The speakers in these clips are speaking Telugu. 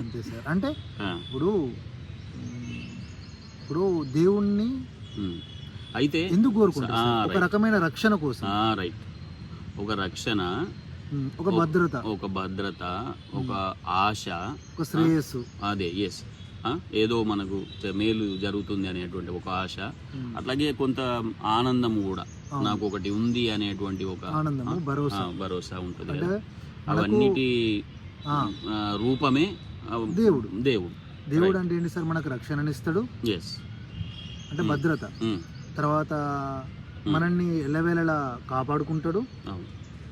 అంతే సార్ అంటే ఇప్పుడు ఇప్పుడు దేవుణ్ణి. అయితే ఎందుకు కోరుకుంటారు? ఒక. రకమైన రక్షణ కోసం. రైట్ ఒక రక్షణ ఒక భద్రత. ఒక భద్రత ఒక ఆశ ఒక శ్రేయస్సు. అదే ఎస్ ఏదో మనకు మేలు జరుగుతుంది అనేటువంటి ఒక ఆశ. అట్లాగే కొంత ఆనందం కూడా. నాకు ఒకటి ఉంది అనేటువంటి ఒక భరోసా. భరోసా ఉంటుంది అవన్నిటి రూపమే దేవుడు. దేవుడు. దేవుడు అంటే ఏంటి సార్? మనకు రక్షణనిస్తాడు. ఎస్ అంటే మ్. భద్రత. తర్వాత మనల్ని ఎల్లవేళలా కాపాడుకుంటాడు. అవును.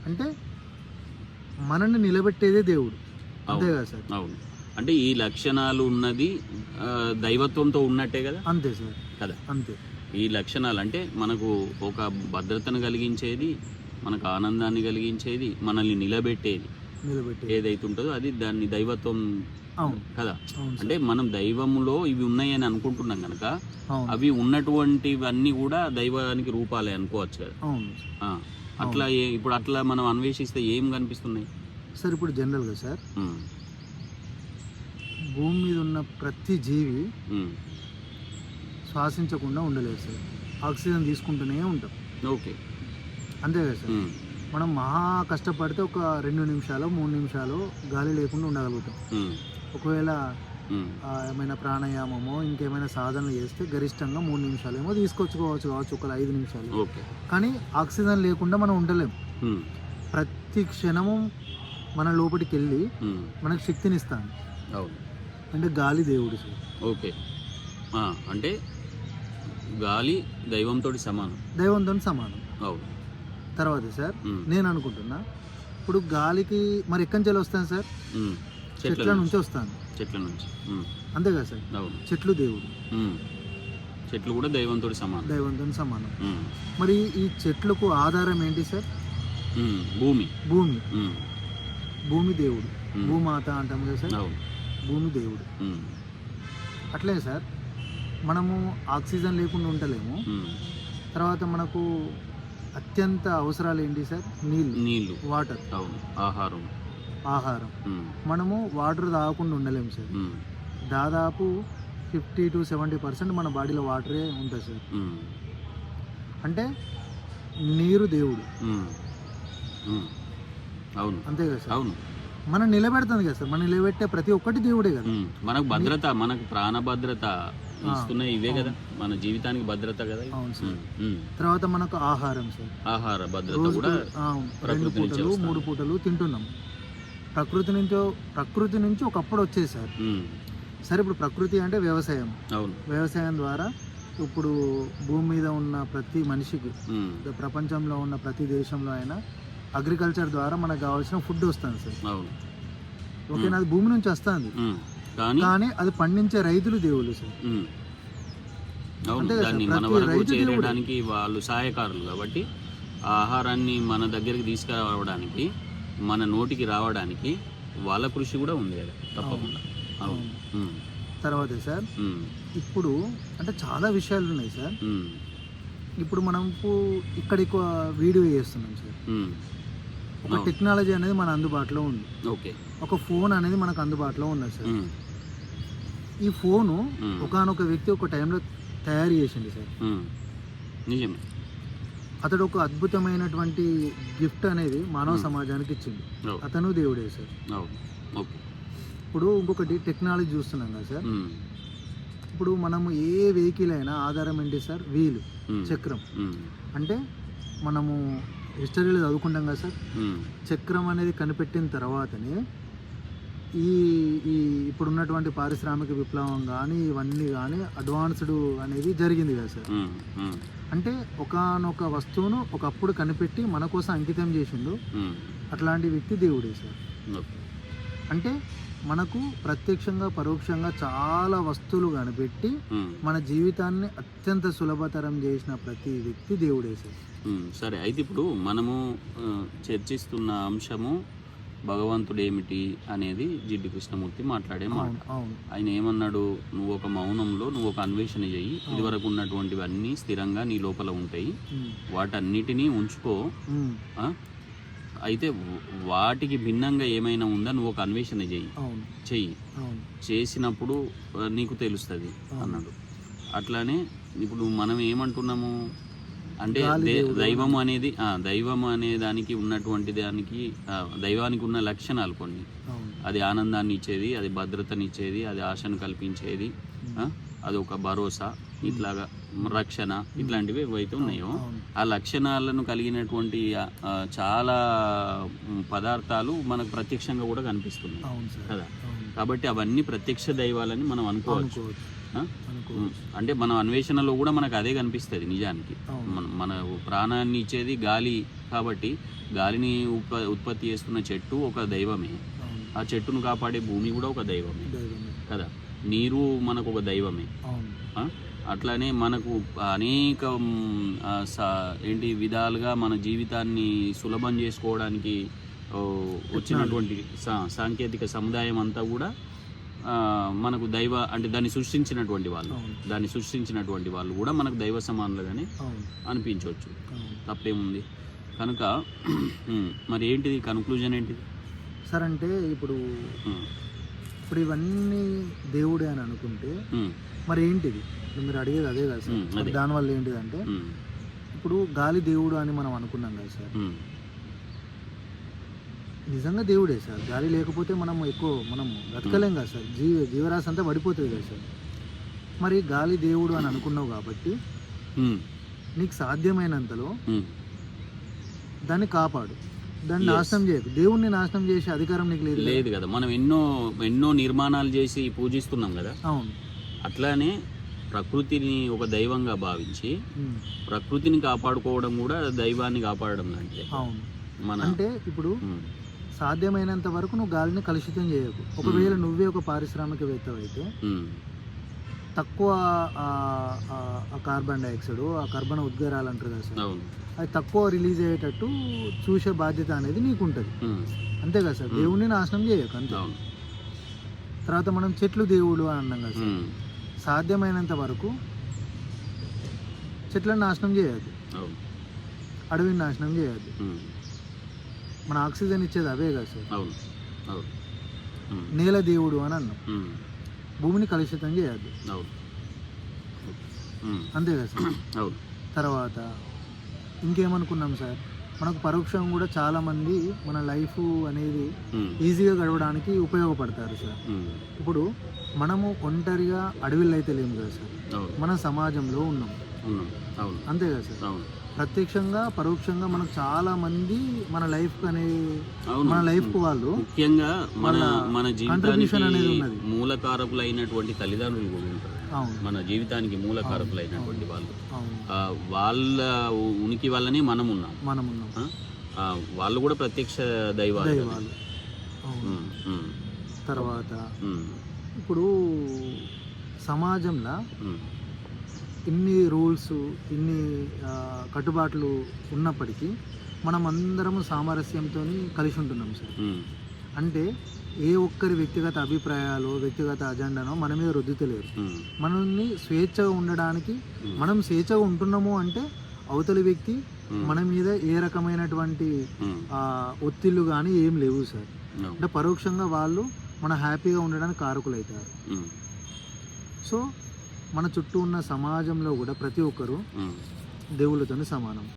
అంటే మనల్ని నిలబెట్టేదే దేవుడు. అంతే కదా సార్? అవును. అంటే ఈ లక్షణాలు ఉన్నది దైవత్వంతో ఉన్నట్టే కదా? అంతే సార్. కదా? అంతే. ఈ లక్షణాలు అంటే మనకు ఒక భద్రతను కలిగించేది మనకు ఆనందాన్ని కలిగించేది మనల్ని నిలబెట్టేది. ఏదైతే ఉంటుందో అది దాన్ని దైవత్వం కదా. అంటే మనం దైవములో ఇవి ఉన్నాయని అనుకుంటున్నాం కనుక అవి ఉన్నటువంటివన్నీ కూడా దైవానికి రూపాలే అనుకోవచ్చు కదా. అట్లా ఇప్పుడు అట్లా మనం అన్వేషిస్తే ఏం కనిపిస్తున్నాయి? సార్ ఇప్పుడు జనరల్గా సార్ భూమి మీద ఉన్న ప్రతి జీవి శ్వాసించకుండా ఉండలేదు సార్. ఆక్సిజన్ తీసుకుంటూనే ఉంటాం. ఓకే. అంతే కదా సార్. మనం మహా కష్టపడితే ఒక రెండు నిమిషాలు మూడు నిమిషాలు గాలి లేకుండా ఉండగలుగుతాం. ఒకవేళ ఏమైనా ప్రాణాయామమో ఇంకేమైనా సాధనలు చేస్తే గరిష్టంగా మూడు నిమిషాలు ఏమో తీసుకొచ్చుకోవచ్చు కావచ్చు ఒక ఐదు నిమిషాలు. ఓకే. కానీ ఆక్సిజన్ లేకుండా మనం ఉండలేం. ప్రతి క్షణము మన లోపలికి వెళ్ళి మనకు శక్తినిస్తాను అవును. అంటే గాలి దేవుడు ఓకే. అంటే గాలి దైవంతో సమానం. దైవంతో సమానం. అవును. తర్వాత సార్ నేను అనుకుంటున్నా ఇప్పుడు గాలికి మరి ఎక్కడి నుంచి వస్తాను సార్? చెట్ల నుంచి. వస్తాను. చెట్ల నుంచి. అంతే కదా సార్? చెట్లు దేవుడు. చెట్లు కూడా దైవంతో సమానం. దైవంతో సమానం. మరి ఈ చెట్లకు ఆధారం ఏంటి సార్? భూమి. భూమి. భూమి దేవుడు. భూమాత అంటాం కదా సార్? భూమి దేవుడు. అట్లే సార్ మనము ఆక్సిజన్ లేకుండా ఉండలేము. తర్వాత మనకు అత్యంత అవసరాలు ఏంటి సార్? నీళ్ళు. నీళ్ళు. వాటర్. అవును. ఆహారం. ఆహారం. మనము వాటర్ తాగకుండా ఉండలేము సార్. దాదాపు ఫిఫ్టీ టు సెవెంటీ పర్సెంట్ మన బాడీలో వాటరే ఉంటుంది సార్. అంటే నీరు దేవుడు. అవును. అంతే కదా సార్. అవును. మనం నిలబెడుతుంది కదా సార్. మనం నిలబెట్టే ప్రతి ఒక్కటి దేవుడే కదా. మనకు భద్రత మనకు ప్రాణ భద్రత ఇవే కదా. మన జీవితానికి భద్రత కదా. అవును సార్. తర్వాత మనకు ఆహారం సార్. ఆహార భద్రత కూడా రెండు పూటలు. మూడు పూటలు తింటున్నాం. ప్రకృతి నుంచో ప్రకృతి నుంచి ఒకప్పుడు వచ్చేది సార్. సరే ఇప్పుడు ప్రకృతి అంటే వ్యవసాయం. అవును. వ్యవసాయం ద్వారా ఇప్పుడు భూమి మీద ఉన్న ప్రతి మనిషికి ప్రపంచంలో ఉన్న ప్రతి దేశంలో అయినా అగ్రికల్చర్ ద్వారా మనకు కావాల్సిన ఫుడ్ వస్తుంది సార్. ఓకేనా అది భూమి నుంచి వస్తుంది. కానీ అది పండించే రైతులు దేవుళ్ళు సార్. చేరడానికి వాళ్ళు సహాయకారులు కాబట్టి ఆ ఆహారాన్ని మన దగ్గరికి తీసుకురావడానికి మన నోటికి రావడానికి వాళ్ళ కృషి కూడా ఉంది కదా తప్పకుండా. అవును. తర్వాత సార్ ఇప్పుడు అంటే చాలా విషయాలు ఉన్నాయి సార్. ఇప్పుడు మనం ఇక్కడ ఎక్కువ వీడియో చేస్తున్నాం సార్. ఉమ్, ఒక. టెక్నాలజీ అనేది మన అందుబాటులో ఉంది. ఓకే ఒక ఫోన్ అనేది మనకు అందుబాటులో ఉన్నది సార్. ఉమ్, ఈ ఫోను ఉమ్, ఒకనొక వ్యక్తి ఒక టైంలో తయారు చేసింది సార్. నిజమే. అతడు ఒక అద్భుతమైనటువంటి గిఫ్ట్ అనేది మానవ Hmm. సమాజానికి ఇచ్చింది. అతను దేవుడే సార్. ఇప్పుడు ఇంకొకటి టెక్నాలజీ చూస్తున్నాం కదా సార్. ఇప్పుడు మనము ఏ వెహికల్ అయినా ఆధారం ఏంటి సార్? వీలు చక్రం. అంటే మనము హిస్టరీలో చదువుకుంటాం కదా సార్? చక్రం అనేది కనిపెట్టిన తర్వాతనే ఈ ఈ ఇప్పుడు ఉన్నటువంటి పారిశ్రామిక విప్లవం కానీ ఇవన్నీ కానీ అడ్వాన్స్డ్ అనేది జరిగింది కదా సార్? అంటే ఒకానొక వస్తువును ఒకప్పుడు కనిపెట్టి మన కోసం అంకితం చేసిండు అట్లాంటి వ్యక్తి దేవుడే సార్. అంటే మనకు ప్రత్యక్షంగా పరోక్షంగా చాలా వస్తువులు కనిపెట్టి మన జీవితాన్ని అత్యంత సులభతరం చేసిన ప్రతి వ్యక్తి దేవుడే సార్. అయితే ఇప్పుడు మనము చర్చిస్తున్న అంశము భగవంతుడు ఏమిటి అనేది జిడ్డు కృష్ణమూర్తి మాట్లాడే మాట. ఆయన ఏమన్నాడు? నువ్వు ఒక మౌనంలో నువ్వు ఒక అన్వేషణ చెయ్యి. ఇదివరకు ఉన్నటువంటివన్నీ స్థిరంగా నీ లోపల ఉంటాయి. వాటన్నిటినీ ఉంచుకో? అయితే వాటికి భిన్నంగా ఏమైనా ఉందా? నువ్వు ఒక అన్వేషణ చెయ్యి అవును. చెయ్యి. చేసినప్పుడు నీకు తెలుస్తుంది. అన్నాడు. అట్లానే ఇప్పుడు మనం ఏమంటున్నాము? అంటే దైవం అనేది దైవం అనే దానికి ఉన్నటువంటి దానికి దైవానికి ఉన్న లక్షణాలు కొన్ని. అది ఆనందాన్ని ఇచ్చేది అది భద్రతనిచ్చేది అది ఆశను కల్పించేది ఆ, అది ఒక భరోసా ఇట్లాగా రక్షణ ఇట్లాంటివి ఏవైతే ఉన్నాయో ఆ లక్షణాలను కలిగినటువంటి చాలా పదార్థాలు మనకు ప్రత్యక్షంగా కూడా కనిపిస్తున్నాయి. కదా? కాబట్టి అవన్నీ ప్రత్యక్ష దైవాలని మనం అనుకోవచ్చు. అంటే మన అన్వేషణలో కూడా మనకు అదే కనిపిస్తుంది నిజానికి. మన మన ప్రాణాన్ని ఇచ్చేది గాలి కాబట్టి గాలిని ఉత్ప ఉత్పత్తి చేస్తున్న చెట్టు ఒక దైవమే. ఆ చెట్టును కాపాడే భూమి కూడా ఒక దైవమే. కదా? నీరు మనకు ఒక దైవమే? అట్లానే మనకు అనేక ఏంటి విధాలుగా మన జీవితాన్ని సులభం చేసుకోవడానికి వచ్చినటువంటి సాంకేతిక సముదాయం అంతా కూడా మనకు దైవ అంటే దాన్ని సృష్టించినటువంటి వాళ్ళు. దాన్ని సృష్టించినటువంటి వాళ్ళు కూడా మనకు దైవ సమానులుగానే అనిపించవచ్చు. తప్పేముంది? కనుక మరి ఏంటిది? కన్క్లూజన్ ఏంటిది? సార్ అంటే ఇప్పుడు ఇప్పుడు ఇవన్నీ దేవుడే అని అనుకుంటే మరి ఏంటిది? మీరు అడిగేది అదే కదా సార్. దానివల్ల ఏంటిదంటే ఇప్పుడు గాలి దేవుడు అని మనం అనుకున్నాం కదా సార్. నిజంగా దేవుడే సార్. గాలి లేకపోతే మనం ఎక్కువ మనం బ్రతకలేం కదా సార్. జీవ జీవరాశి అంతా పడిపోతుంది కదా సార్. మరి గాలి దేవుడు అని అనుకున్నావు కాబట్టి నీకు సాధ్యమైనంతలో. దాన్ని కాపాడు. దాన్ని. నాశనం చేయకు. దేవుణ్ణి నాశనం చేసే అధికారం నీకు లేదు కదా? లేదు కదా. మనం ఎన్నో ఎన్నో నిర్మాణాలు చేసి పూజిస్తున్నాం కదా? అవును. అట్లానే ప్రకృతిని ఒక దైవంగా భావించి ప్రకృతిని కాపాడుకోవడం కూడా దైవాన్ని కాపాడడం లాంటిదే. అవును. మన అంటే ఇప్పుడు సాధ్యమైనంత వరకు నువ్వు గాలిని కలుషితం చేయకు. ఒకవేళ నువ్వే ఒక పారిశ్రామికవేత్త అయితే తక్కువ కార్బన్ డైఆక్సైడ్ ఆ కర్బన ఉద్గారాలు అంటారు కదా సార్. అది తక్కువ రిలీజ్ అయ్యేటట్టు చూసే బాధ్యత అనేది నీకు ఉంటుంది అంతే కదా సార్. దేవుణ్ణి నాశనం చేయకు అంతే. తర్వాత మనం చెట్లు దేవుడు అని అన్నాం కదా సార్. సాధ్యమైనంత వరకు చెట్లను నాశనం అవును. అడవిని నాశనం చేయొద్దు. ఉమ్, మన ఆక్సిజన్ ఇచ్చేది అవే కదా సార్. నేల దేవుడు అని అన్నాం. భూమిని కలుషితం చేయొద్దు. అంతే కదా సార్. తర్వాత ఇంకేమనుకున్నాం సార్? మనకు పరోక్షం కూడా చాలామంది మన లైఫ్ అనేది ఉమ్, ఈజీగా గడవడానికి ఉపయోగపడతారు సార్. ఉమ్, ఇప్పుడు మనము ఒంటరిగా అడవిలో అయితే లేము కదా సార్. మన సమాజంలో ఉన్నాం. అవును. అంతే కదా సార్. అవును. ప్రత్యక్షంగా పరోక్షంగా మనకు చాలా మంది మన లైఫ్ అనే మన లైఫ్ వాళ్ళు ముఖ్యంగా మన మన జీవితానికి. మూలకారకులైనటువంటి తల్లిదండ్రులు కూడా ఉంటారు. మన జీవితానికి మూలకారకులైనటువంటి వాళ్ళు. అవును. ఆ, వాళ్ళ ఉ- ఉనికి వల్లనే మనం ఉన్నాం మనం ఉన్నాం వాళ్ళు కూడా ప్రత్యక్ష దైవాలు తర్వాత ఇప్పుడు సమాజంలో ఇన్ని రూల్స్ ఇన్ని కట్టుబాట్లు ఉన్నప్పటికీ మనం అందరము సామరస్యంతో కలిసి ఉంటున్నాం సార్. అంటే ఏ ఒక్కరి వ్యక్తిగత అభిప్రాయాలు వ్యక్తిగత అజెండానో మన మీద రుద్దుతలేరు. ఉమ్, మనల్ని స్వేచ్ఛగా ఉండడానికి ఉమ్, మనం స్వేచ్ఛగా ఉంటున్నాము అంటే అవతలి వ్యక్తి ఉమ్, మన మీద ఏ రకమైనటువంటి ఒత్తిళ్ళు కానీ ఏం లేవు సార్. అంటే పరోక్షంగా వాళ్ళు మన హ్యాపీగా ఉండడానికి కారకులు అవుతారు ఉమ్, సో మన చుట్టూ ఉన్న సమాజంలో కూడా ప్రతి ఒక్కరూ. దేవుళ్ళతో సమానం.